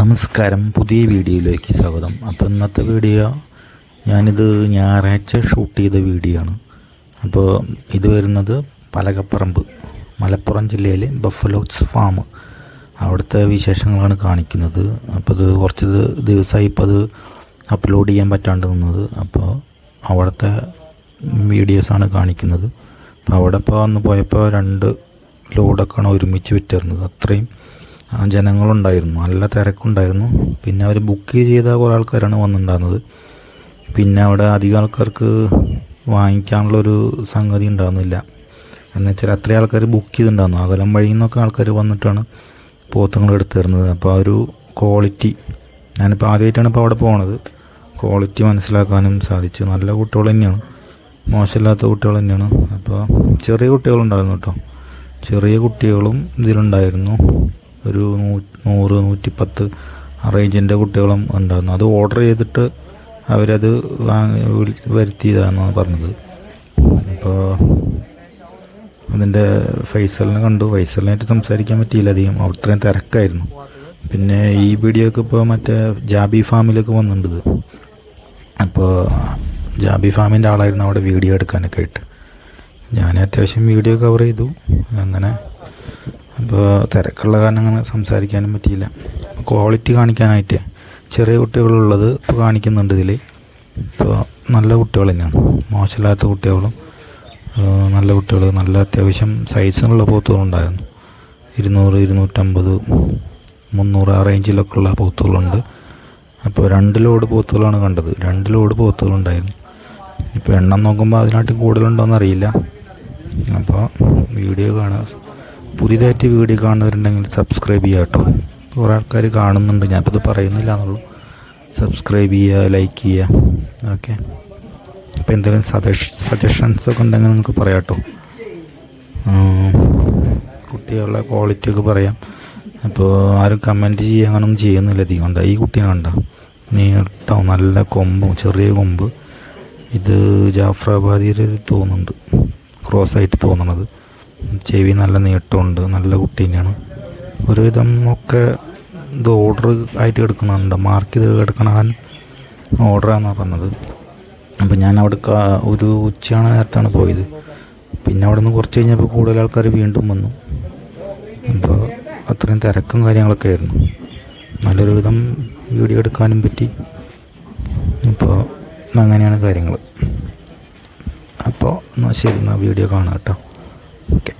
നമസ്കാരം. പുതിയ വീഡിയോയിലേക്ക് സ്വാഗതം. അപ്പോൾ ഇന്നത്തെ വീഡിയോ ഞാനിത് ഞായറാഴ്ച ഷൂട്ട് ചെയ്ത വീഡിയോ ആണ്. അപ്പോൾ ഇത് വരുന്നത് പലകപ്പറമ്പ് മലപ്പുറം ജില്ലയിലെ ബഫലോസ് ഫാം. അവിടുത്തെ വിശേഷങ്ങളാണ് കാണിക്കുന്നത്. അപ്പോൾ ഇത് കുറച്ച് ദിവസമായി ഇപ്പോൾ അത് അപ്ലോഡ് ചെയ്യാൻ പറ്റാണ്ട് നിന്നത്. അപ്പോൾ അവിടുത്തെ വീഡിയോസാണ് കാണിക്കുന്നത്. അപ്പോൾ അവിടെ ഇപ്പോൾ വന്ന് പോയപ്പോൾ രണ്ട് ലോഡൊക്കെയാണ് ഒരുമിച്ച് വിറ്റിരുന്നത്. അത്രയും ജനങ്ങളുണ്ടായിരുന്നു നല്ല തിരക്കുണ്ടായിരുന്നു. പിന്നെ അവർ ബുക്ക് ചെയ്ത കുറേ ആൾക്കാരാണ് വന്നിട്ടുണ്ടായിരുന്നത്. പിന്നെ അവിടെ അധികം ആൾക്കാർക്ക് വാങ്ങിക്കാനുള്ളൊരു സംഗതി ഉണ്ടാകുന്നില്ല എന്ന് വെച്ചാൽ അത്രയും ആൾക്കാർ ബുക്ക് ചെയ്തിട്ടുണ്ടായിരുന്നു. അകലം വഴിയിൽ നിന്നൊക്കെ ആൾക്കാർ വന്നിട്ടാണ് പോത്തുങ്ങൾ എടുത്തു തരുന്നത്. അപ്പോൾ ആ ഒരു ക്വാളിറ്റി ഞാനിപ്പോൾ ആദ്യമായിട്ടാണ് ഇപ്പോൾ അവിടെ പോണത്. ക്വാളിറ്റി മനസ്സിലാക്കാനും സാധിച്ചു. നല്ല കുട്ടികൾ തന്നെയാണ്. മോശമില്ലാത്ത കുട്ടികൾ തന്നെയാണ്. അപ്പോൾ ചെറിയ കുട്ടികളുണ്ടായിരുന്നു കേട്ടോ. ചെറിയ കുട്ടികളും ഇതിലുണ്ടായിരുന്നു. ഒരു നൂറ് നൂറ്റിപ്പത്ത് ആ റേഞ്ചിന്റെ കുട്ടികളും ഉണ്ടായിരുന്നു. അത് ഓർഡർ ചെയ്തിട്ട് അവരത് വാങ്ങി വരുത്തിയതാണ് പറഞ്ഞത്. അപ്പോൾ അതിന്റെ ഫൈസലിനെ കണ്ടു. ഫൈസലിനായിട്ട് സംസാരിക്കാൻ പറ്റിയില്ല അധികം. അത്രയും തിരക്കായിരുന്നു. പിന്നെ ഈ വീഡിയോക്ക് ഇപ്പോൾ മറ്റേ ജാബി ഫാമിലൊക്കെ വന്നിട്ടുണ്ട് അപ്പോൾ ജാബി ഫാമിന്റെ ആളായിരുന്നു അവിടെ വീഡിയോ എടുക്കാനൊക്കെ ആയിട്ട്. ഞാൻ അത്യാവശ്യം വീഡിയോ കവർ ചെയ്തു. അങ്ങനെ അപ്പോൾ തിരക്കുള്ള കാരണം അങ്ങനെ സംസാരിക്കാനും പറ്റിയില്ല. ക്വാളിറ്റി കാണിക്കാനായിട്ട് ചെറിയ കുട്ടികളുള്ളത് ഇപ്പോൾ കാണിക്കുന്നുണ്ട് ഇതിൽ ഇപ്പോൾ നല്ല കുട്ടികൾ തന്നെയാണ്. മോശമില്ലാത്ത കുട്ടികളും നല്ല കുട്ടികൾ നല്ല അത്യാവശ്യം സൈസിനുള്ള പോത്തുകളുണ്ടായിരുന്നു ഇരുന്നൂറ് ഇരുന്നൂറ്റമ്പത് മുന്നൂറ് ആ റേഞ്ചിലൊക്കെ ഉള്ള പോത്തുകളുണ്ട്. അപ്പോൾ രണ്ട് ലോഡ് പോത്തുകളാണ് കണ്ടത്. രണ്ട് ലോഡ് പോത്തുകളുണ്ടായിരുന്നു ഇപ്പോൾ എണ്ണം നോക്കുമ്പോൾ അതിനായിട്ട് കൂടുതലുണ്ടോയെന്ന് അറിയില്ല അപ്പോൾ വീഡിയോ കാണാൻ പുതിയതായിട്ട് വീഡിയോ കാണുന്നവരുണ്ടെങ്കിൽ സബ്സ്ക്രൈബ് ചെയ്യുക കേട്ടോ. കുറേ ആൾക്കാർ കാണുന്നുണ്ട്. ഞാനിപ്പോൾ ഇത് പറയുന്നില്ല എന്നുള്ളൂ. സബ്സ്ക്രൈബ് ചെയ്യുക ലൈക്ക് ചെയ്യുക. ഓക്കെ അപ്പോൾ എന്തെങ്കിലും സജഷ സജഷൻസ് ഒക്കെ ഉണ്ടെങ്കിൽ നിങ്ങൾക്ക് പറയാം കേട്ടോ. കുട്ടികളുടെ ക്വാളിറ്റി ഒക്കെ പറയാം. അപ്പോൾ ആരും കമന്റ് ചെയ്യുക അങ്ങനൊന്നും ചെയ്യുന്നില്ല. അധികം ഉണ്ട് ഈ കുട്ടീനെ കണ്ട? നീട്ടോ നല്ല കൊമ്പും ചെറിയ കൊമ്പ്. ഇത് ജാഫ്രാബാദിയിൽ തോന്നുന്നുണ്ട്. ക്രോസ് ആയിട്ട് തോന്നണത്. ചെവി നല്ല നീട്ടമുണ്ട് നല്ല കുട്ടി തന്നെയാണ് ഒരുവിധം ഒക്കെ ഇത് ഓർഡർ ആയിട്ട് എടുക്കുന്നുണ്ട്. മാർക്ക് ചെയ്ത് എടുക്കണ ഓർഡറാണെന്നാണ് പറഞ്ഞത്. അപ്പം ഞാൻ അവിടെ ഒരു ഉച്ചയാണ് നേരത്താണ് പോയത്. പിന്നെ അവിടെ നിന്ന് കുറച്ച് കഴിഞ്ഞപ്പോൾ കൂടുതൽ ആൾക്കാർ വീണ്ടും വന്നു. അപ്പോൾ അത്രയും തിരക്കും കാര്യങ്ങളൊക്കെ ആയിരുന്നു. നല്ലൊരു വിധം വീഡിയോ എടുക്കാനും പറ്റി. അപ്പോൾ അങ്ങനെയാണ് കാര്യങ്ങൾ അപ്പോൾ എന്നാൽ ശരി എന്നാൽ വീഡിയോ കാണാം കേട്ടോ ഓക്കെ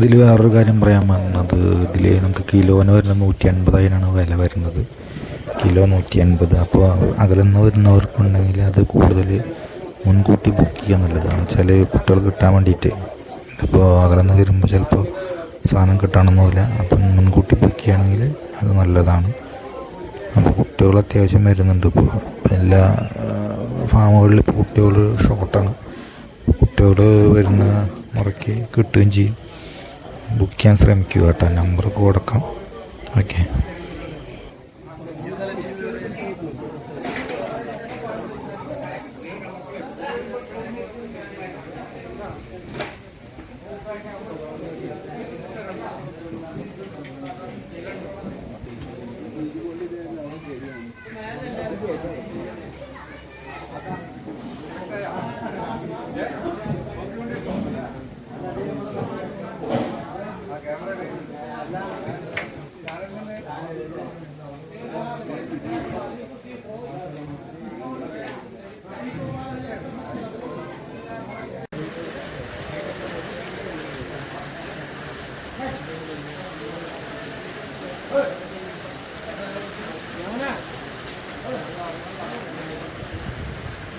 ഇതിൽ വേറൊരു കാര്യം പറയാൻ വന്നത്. ഇതിൽ നമുക്ക് കിലോന് വരുന്നത് നൂറ്റി അൻപതായിരമാണ് വില വരുന്നത്. കിലോ നൂറ്റി അൻപത് അപ്പോൾ അകലെന്ന് വരുന്നവർക്കുണ്ടെങ്കിൽ അത് കൂടുതൽ മുൻകൂട്ടി ബുക്ക് ചെയ്യുക എന്നുള്ളതാണ് ചില കുട്ടികൾ കിട്ടാൻ വേണ്ടിയിട്ട്. ഇപ്പോൾ അകലെന്ന് വരുമ്പോൾ ചിലപ്പോൾ സാധനം കിട്ടണമെന്നില്ല അപ്പം മുൻകൂട്ടി ബുക്ക് ചെയ്യുകയാണെങ്കിൽ അത് നല്ലതാണ്. അപ്പോൾ കുട്ടികൾ അത്യാവശ്യം വരുന്നുണ്ട് ഇപ്പോൾ എല്ലാ ഫാമുകളിൽ ഇപ്പോൾ കുട്ടികൾ ഷോർട്ടാണ് കുട്ടികൾ വരുന്ന മുറയ്ക്ക് കിട്ടുകയും ചെയ്യും. ബുക്ക് ചെയ്യാൻ ശ്രമിക്കുക കേട്ടോ. നമ്പർ കൊടുക്കാം ഓക്കെ.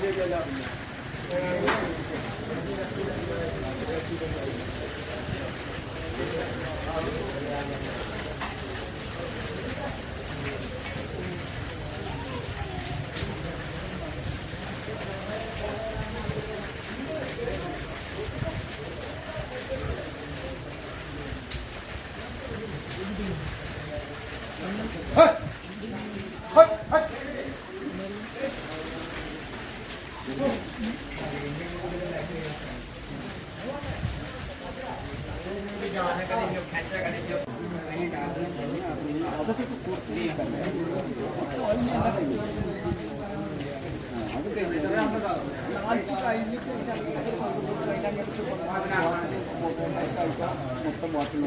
Thank you. మొత్తం వాటిలో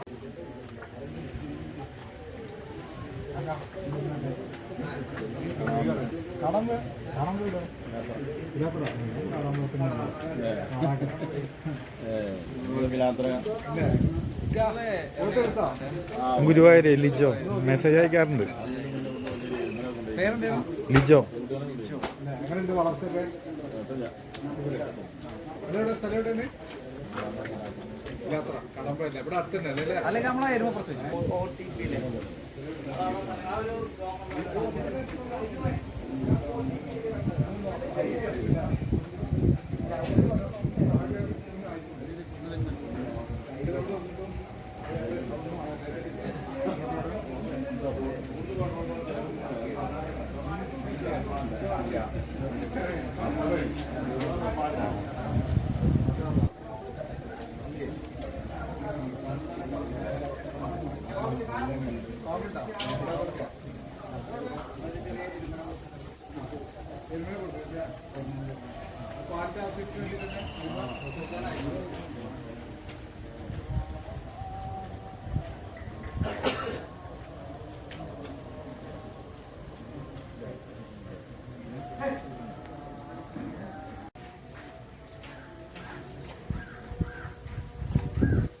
ഗുരുവായൂര് ലിജോ. മെസ്സേജ് അയക്കാറുണ്ട്. ലിജോ. എങ്ങനെയുണ്ട് വളർച്ചയൊക്കെ? സ്ഥലം എവിടെയാണ്? യാത്ര. കടമ്പല്ല ഇവിടെ അടുത്ത് തന്നെ അല്ലേ? അല്ലെങ്കിൽ നമ്മളായിരുന്നു എരുമ ആ ഒരു പാർട്ടി ആസ്പെക്ട് വേണ്ടി തന്നെ Thank you.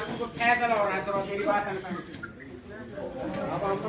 तुमको फैसला हो रहा है थोड़ा मेरी बात अब हमको